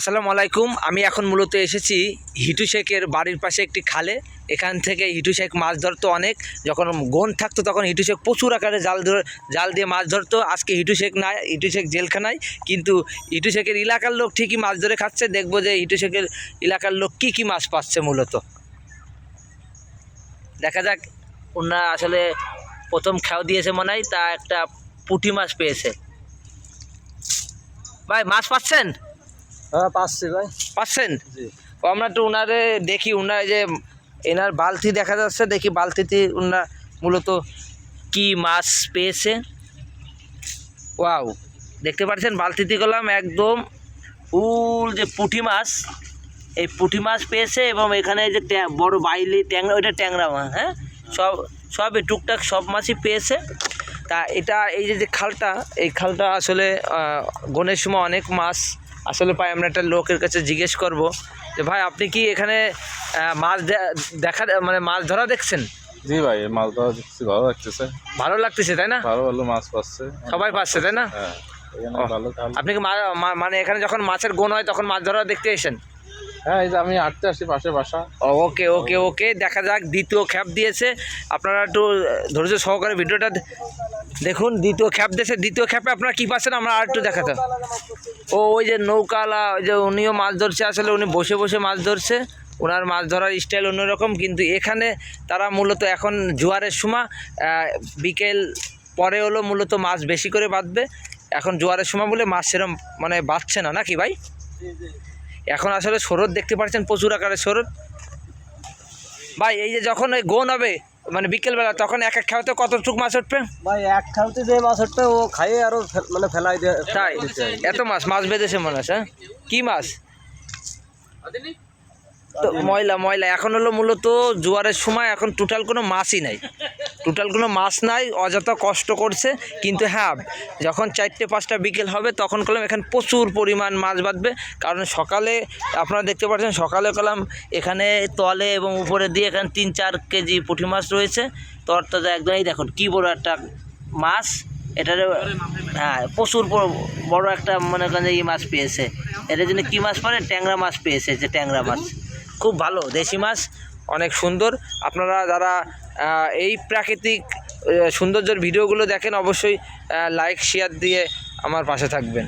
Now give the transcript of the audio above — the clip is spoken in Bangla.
আসসালামু আলাইকুম। আমি এখন মূলত এসেছি হিটু শেখের বাড়ির পাশে একটি খালে। এখান থেকে হিটু শেখ মাছ ধরতো অনেক। যখন গন থাকতো তখন হিটু শেখ প্রচুর আকারে জাল ধরে জাল দিয়ে মাছ ধরতো। আজকে হিটু শেখ নাই, হিটু শেখ জেলখানায়। কিন্তু হিটু শেখের এলাকার লোক ঠিকই মাছ ধরে খাচ্ছে। দেখব যে হিটু শেখের এলাকার লোক কী কী মাছ পাচ্ছে মূলত। দেখা যাক ওনারা আসলে প্রথম খেয়াও দিয়েছে মনে হয়, তা একটা পুঁটি মাছ পেয়েছে। ভাই, মাছ পাচ্ছেন? হ্যাঁ পাচ্ছি ভাই। পাচ্ছেন ও আমরা একটু উনারে দেখি উনার যে এনার বালতি দেখা যাচ্ছে দেখি বালতিতে উনার মূলত কি মাছ পেয়েছে। ওয়াও দেখতে পাচ্ছেন বালতিতে গেলাম একদম উল যে পুঁটি মাছ। এই পুঁটি মাছ পেয়েছে এবং এখানে যে বড় বাইলি ট্যাংরা ওইটা ট্যাংরা মাছ হ্যাঁ? সব সবই টুকটাক সব মাছই পেয়েছে। তা এটা এই যে যে খালটা এই খালটা আসলে গনের সময় অনেক মাছ আসলে পাই আমরা একটা লোকের কাছে জিজ্ঞেস করব যে ভাই আপনি কি এখানে মাছ দেখা মানে মাছ ধরা দেখছেন? জি ভাই মাছ ধরা দেখছি ভালো লাগতেছে। ভালো লাগতেছে তাই না? ভালো ভালো মাছ পাচ্ছে। সবাই পাচ্ছে তাই না? হ্যাঁ আপনি কি মানে এখানে যখন মাছের গোন হয় তখন মাছ ধরা দেখতে এসেন হ্যাঁ এই যে আমি হাঁটতে আসি পাশে বাসা। ওকে ওকে ওকে দেখা যাক দ্বিতীয় খ্যাপ দিয়েছে। আপনারা একটু ধৈর্য সহকারে ভিডিওটা দেখুন, দ্বিতীয় খ্যাপ দেশে দ্বিতীয় খ্যাপে আপনারা কী পাচ্ছেন? আমরা আর একটু দেখাতে। ও, ওই যে নৌকালা, ওই যে উনিও মাছ ধরছে, আসলে উনি বসে বসে মাছ ধরছে। ওনার মাছ ধরার স্টাইল অন্যরকম, কিন্তু এখানে তারা মূলত এখন জোয়ারের সময় বিকেল পরে হলো মূলত মাছ বেশি করে বাঁধবে। এখন জোয়ারের সময় বলে মাছ সেরম মানে বাঁধছে না, নাকি ভাই? এখন আসলে স্রোত দেখতে পাচ্ছেন, প্রচুর আকারে স্রোত ভাই, এই যে যখন ওই গোন হবে মানে বিকেলবেলা তখন এক এক খাওয়াতে কতটুক মাছ উঠবে? ভাই এক খাওয়াতে যে মাছ উঠবে ও খাইয়ে আরও মানে ফেলাই দেয় তাই? এত মাছ মাছ বেঁধেছে মনে আছে হ্যাঁ? কি মাছ? তো ময়লা ময়লা। এখন হলো মূলত জোয়ারের সময় এখন টোটাল কোনো মাছই নাই। টোটাল কোনো মাছ নাই, অযথা কষ্ট করছে। কিন্তু হ্যাঁ যখন চারটে পাঁচটা বিকেল হবে, তখন কলাম এখানে প্রচুর পরিমাণ মাছ বাঁধবে। কারণ সকালে, আপনারা দেখতে পাচ্ছেন, সকালে কলাম এখানে তলে এবং উপরে দিয়ে এখানে তিন চার কেজি পুঁটি মাছ রয়েছে। তরতাজা একদম, এই দেখুন কী বড় একটা মাছ। এটার হ্যাঁ প্রচুর বড় একটা মনে করেন যে ই মাছ পেয়েছে। এটার জন্য কী মাছ মানে ট্যাংরা মাছ পেয়েছে, যে ট্যাংরা মাছ। খুব ভালো, দেশি মাছ। অনেক সুন্দর। আপনারা যারা এই প্রাকৃতিক সৌন্দর্যের ভিডিওগুলো দেখেন অবশ্যই লাইক শেয়ার দিয়ে আমার পাশে থাকবেন।